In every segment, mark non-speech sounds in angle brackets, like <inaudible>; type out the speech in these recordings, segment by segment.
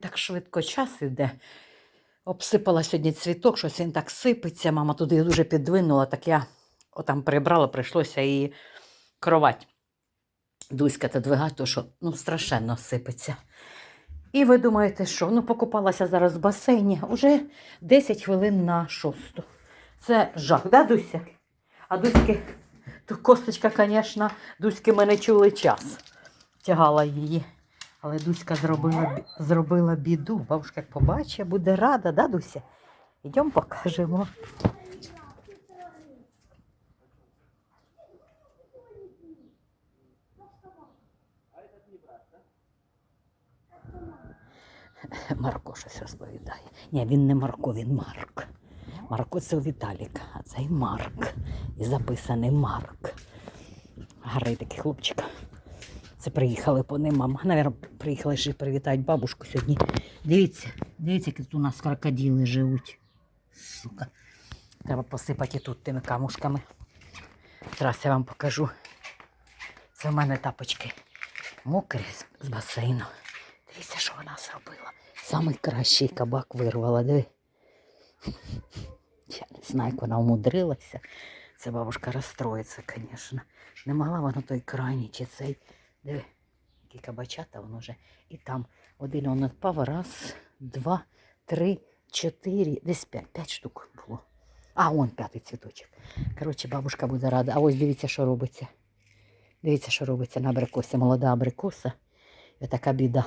Так швидко час іде. Обсипала сьогодні цвіток, щось він так сипеться. Мама туди дуже підвинула, так я отам прибрала, прийшлося її кровать. Дуська та двигати, то що ну, страшенно сипеться. І ви думаєте, що? Ну, покупалася зараз в басейні уже 10 хвилин на шосту. Це жах, да, Дуся? А Дуськи, то косточка, звісно, Дуськи ми не чули час. Тягала її. Але Дуська зробила, зробила біду. Бабушка як побачить, буде рада, да, Дуся? Йдемо покажемо. Марко щось розповідає. Ні, він не Марко, він Марк. Марко це у Віталіка, а цей Марк. І записаний Марк. Гарний такий хлопчик. Це приїхали по ним. Мама, навірно, приїхали ще привітати бабушку сьогодні. Дивіться, дивіться, які тут у нас крокодили живуть. Сука. Треба посипати тут тими камушками. Зараз я вам покажу. Це в мене тапочки мокрі з- басейну. Дивіться, що вона зробила. Самий кращий кабак вирвала, диви. Я не знаю, як вона умудрилася. Це бабушка розстроїться, звісно. Не могла вона той крайній чи цей. Диви, які кабачата воно вже. І там один він відпав. Раз, два, три, чотири, десь п'ять. П'ять штук було. А, он п'ятий цвіточок. Коротше, бабушка буде рада. А ось дивіться, що робиться. Дивіться, що робиться на абрикосі. Молода абрикоса. І така біда.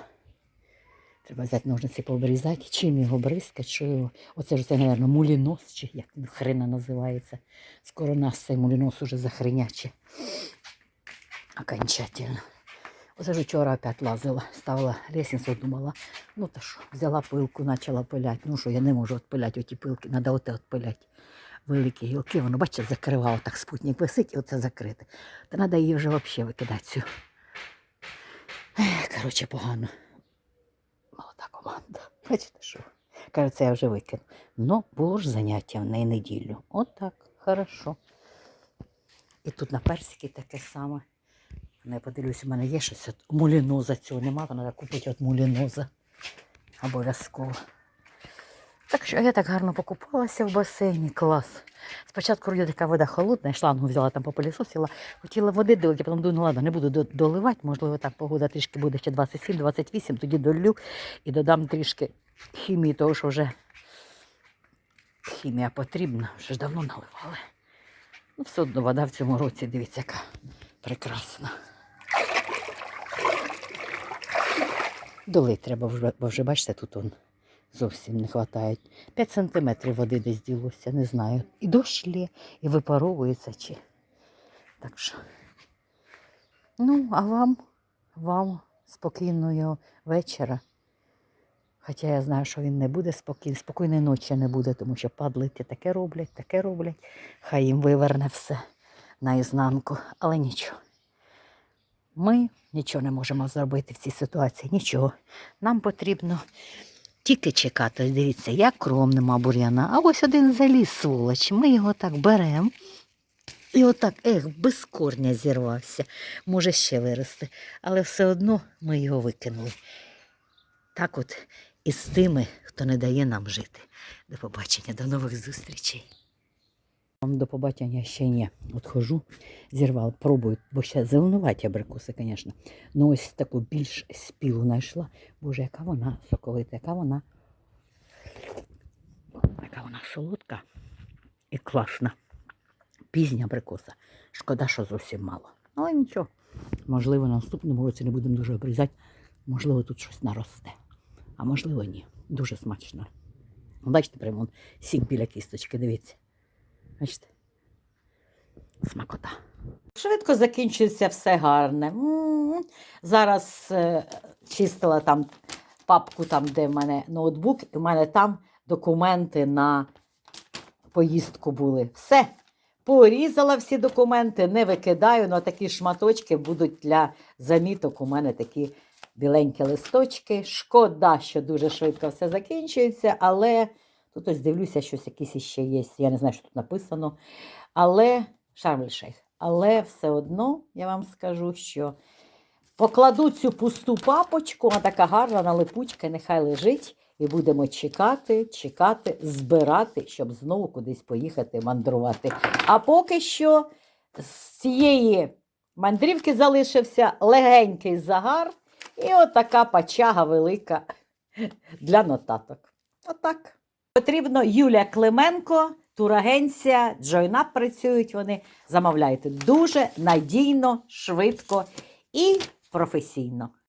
Треба взяти ножниці пообрізати. Чим його бризкати, що його. Оце ж це, мабуть, мулінос, чи як він хрена називається. Скоро нас цей мулінос уже захреняче. Окончательно. Оце ж вчора опять лазила, ставила лестницю, думала, ну та що, взяла пилку, почала пиляти. Ну що, я не можу відпиляти оті пилки, треба оте відпиляти. Великі гілки, воно, бачите, закривало так спутник висить і оце закрите. Та треба її вже взагалі викидати цю. Коротше, погано. Молода команда. <laughs> Бачите, що? Каже, я вже викину. Ну, було ж заняття в неї неділю. От так, хорошо. І тут на персики таке саме. Не подивлюсь, у мене є щось от муліноза цього нема, то треба купити от муліноза. Обов'язково. Так що я так гарно покупалася в басейні, клас. Спочатку вроді така вода холодна, я шлангу взяла там попилісосила, хотіла води долити, потім думаю, ну ладно, не буду доливати, можливо, так погода трішки буде ще 27-28, тоді долю і додам трішки хімії, того що вже хімія потрібна, вже ж давно наливали. Ну, все одно вода в цьому році, дивіться, яка прекрасна. Долить треба, вже, бо вже бачите, тут он зовсім не вистачає. 5 сантиметрів води десь ділося, не знаю. І дощ лє, і випаровується чи. Так що. Ну, а вам, вам спокійного вечора. Хоча я знаю, що він не буде спокійний, спокійної ночі не буде, тому що падлики таке роблять, таке роблять. Хай їм виверне все наізнанку, але нічого. Ми нічого не можемо зробити в цій ситуації. Нічого. Нам потрібно тільки чекати. Дивіться, як кром нема бур'яна. А ось один заліз, сволоч. Ми його так беремо. І отак, ех, без корня зірвався. Може ще вирости. Але все одно ми його викинули. Так от і з тими, хто не дає нам жити. До побачення, до нових зустрічей. Вам до побачення ще ні. От хожу, зірвала, пробую, бо ще зеленуваті абрикоси, звісно. Ну ось таку більш спілу знайшла. Боже, яка вона соковита, яка вона, яка вона солодка і класна. Пізня абрикоса. Шкода, що зовсім мало. Але нічого. Можливо, на наступному році не будемо дуже обрізати. Можливо, тут щось наросте. А можливо, ні. Дуже смачно. Бачите, прямо сік біля кісточки, дивіться. Бачите? Смакота. Швидко закінчується все гарне. М. Зараз е, чистила там папку, там, де в мене ноутбук, і в мене там документи на поїздку були. Все. Порізала всі документи, не викидаю, але такі шматочки будуть для заміток. У мене такі біленькі листочки. Шкода, що дуже швидко все закінчується, але тут ось дивлюся, щось якісь іще є. Я не знаю, що тут написано. Але Шарм-Шейх. Але все одно я вам скажу, що покладу цю пусту папочку, а така гарна налипучка, нехай лежить, і будемо чекати, чекати, збирати, щоб знову кудись поїхати мандрувати. А поки що з цієї мандрівки залишився легенький загар і отака пачага велика для нотаток. Отак. Потрібно Юлія Клименко, турагенція, Джойнап працюють вони. Замовляйте дуже надійно, швидко і професійно.